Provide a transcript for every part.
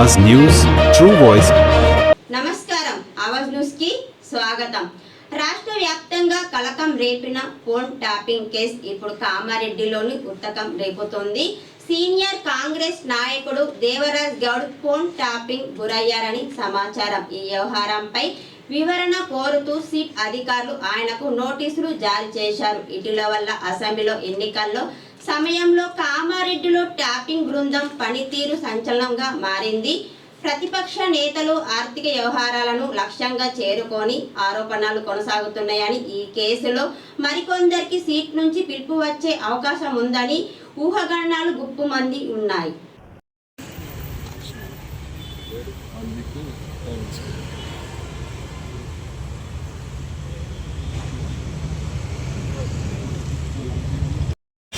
Awaaz news true voice. నమస్కారం. ఆవాజ్ న్యూస్కి స్వాగతం. రాష్ట్ర వ్యాప్తంగా కలకం రేపిన ఫోన్ ట్యాపింగ్ కేసు ఇప్పుడు కామారెడ్డిలోని ఉత్తకం రేపుతోంది. సీనియర్ కాంగ్రెస్ నాయకుడు దేవరాజ్ గౌడ్ ఫోన్ ట్యాపింగ్ గురయ్యారని సమాచారం. ఈ వ్యవహారంపై వివరణ కోరుతూ సిట్ అధికారులు ఆయనకు నోటీసులు జారీ చేశారు. ఇటీవల వల్ల అసెంబ్లీలో ఎన్నికల్లో సమయంలో కామారెడ్డిలో ట్యాపింగ్ బృందం పనితీరు సంచలనంగా మారింది. ప్రతిపక్ష నేతలు ఆర్థిక వ్యవహారాలను లక్ష్యంగా చేరుకొని ఆరోపణలు కొనసాగుతున్నాయని ఈ కేసులో మరికొందరికి సీట్ నుంచి పిలుపు వచ్చే అవకాశం ఉందని ఊహాగన్నాలు గుప్పు మంది ఉన్నాయి.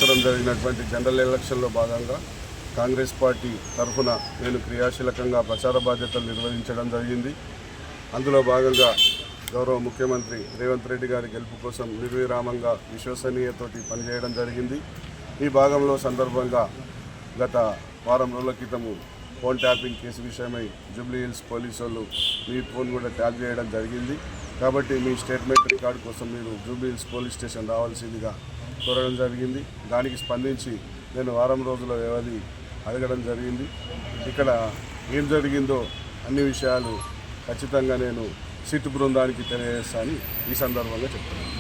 సంవత్సరం జరిగినటువంటి జనరల్ ఎలక్షన్లో భాగంగా కాంగ్రెస్ పార్టీ తరఫున నేను క్రియాశీలకంగా ప్రచార బాధ్యతలు నిర్వహించడం జరిగింది. అందులో భాగంగా గౌరవ ముఖ్యమంత్రి రేవంత్ రెడ్డి గారి గెలుపు కోసం నిర్విరామంగా విశ్వసనీయతోటి పనిచేయడం జరిగింది. ఈ భాగంలో సందర్భంగా గత వారం రోజుల క్రితము ఫోన్ ట్యాపింగ్ కేసు విషయమై జూబ్లీ హిల్స్ పోలీసు వాళ్ళు మీ ఫోన్ కూడా ట్యాప్ చేయడం జరిగింది. కాబట్టి మీ స్టేట్మెంట్ రికార్డు కోసం మీరు జూబ్లీ హిల్స్ పోలీస్ స్టేషన్ రావాల్సిందిగా కోరడం జరిగింది. దానికి స్పందించి నేను వారం రోజుల వ్యవధి అడగడం జరిగింది. ఇక్కడ ఏం జరిగిందో అన్ని విషయాలు ఖచ్చితంగా నేను సిట్ బృందానికి తెలియజేస్తానని ఈ సందర్భంగా చెప్తున్నాను.